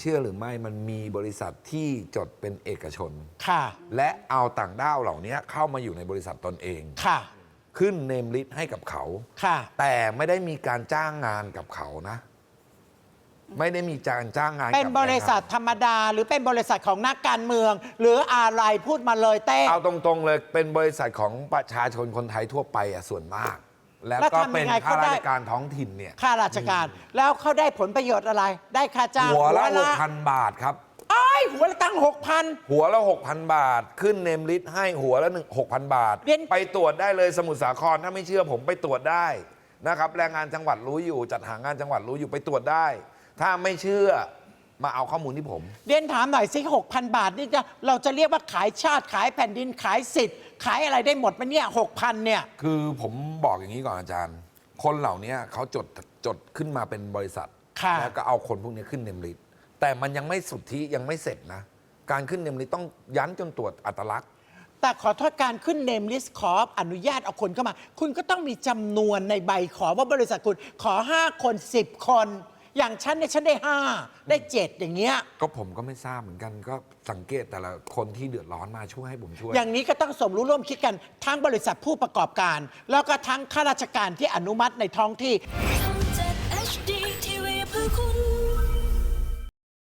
เชื่อหรือไม่มันมีบริษัทที่จดเป็นเอกชน ค่ะ และเอาต่างด้าวเหล่านี้เข้ามาอยู่ในบริษัทตนเอง ค่ะ ขึ้นเนมลิสต์ให้กับเขา ค่ะ แต่ไม่ได้มีการจ้างงานกับเขานะ ไม่ได้มีการจ้างงานกัเป็นบริษัทแงงธรรมดา หรือเป็นบริษัทของนักการเมือง หรืออะไรพูดมาเลยเต้านเอาตรงๆเลยเป็นบริษัทของประชาชนคนไทยทั่วไปอะส่วนมาก แล้วแล้วก็ทำเป็นยังไงข้าเขาได้ราชการท้องถิ่นเนี่ยข้าราชการ แล้วเขาได้ผลประโยชน์อะไร ได้ค่าจ้างหัวละหกพันบาทครับ ไอ้ายหัวละตั้งหกพัน หัวละ 6,000 บาท ขึ้นเนมลิสต์ให้หัวละหนึ่ง6,000 บาท เรียน ไปตรวจได้เลยสมุทรสาครถ้าไม่เชื่อผมไปตรวจได้นะครับแรงงานจังหวัดรู้อยู่ จัดหางานจังหวัดรู้อยู่ไปตรวจได้ ถ้าไม่เชื่อ มาเอาข้อมูลที่ผม เรียนถามหน่อยสิหกพันบาทนี่จะเราจะเรียกว่าขายชาติขายแผ่นดินขายสิทธิ์ ขายอะไรได้หมดไหมเนี่ยหกพันเนี่ย คือผมบอกอย่างนี้ก่อนอาจารย์ คนเหล่านี้เขาจดจดขึ้นมาเป็นบริษัท ค่ะ แล้วก็เอาคนพวกนี้ขึ้นเนมลิสต์แต่มันยังไม่สุทธิยังไม่เสร็จนะ การขึ้นเนมลิสต์ต้องยันจนตรวจอัตลักษณ์ แต่ขอโทษการขึ้นเนมลิสต์ขออนุญาตเอาคนเข้ามา คุณก็ต้องมีจำนวนในใบขอว่าบริษัทคุณขอ 5 คน 10 คน อย่างฉันเนี่ยฉันได้5ได้7อย่างเงี้ย ก็ผมก็ไม่ทราบเหมือนกันก็สังเกตแต่ละคนที่เดือดร้อนมาช่วยให้ผมช่วย อย่างนี้ก็ต้องสมรู้ร่วมคิดกันทั้งบริษัทผู้ประกอบการ แล้วก็ทั้งข้าราชการที่อนุมัติในท้องที่ ท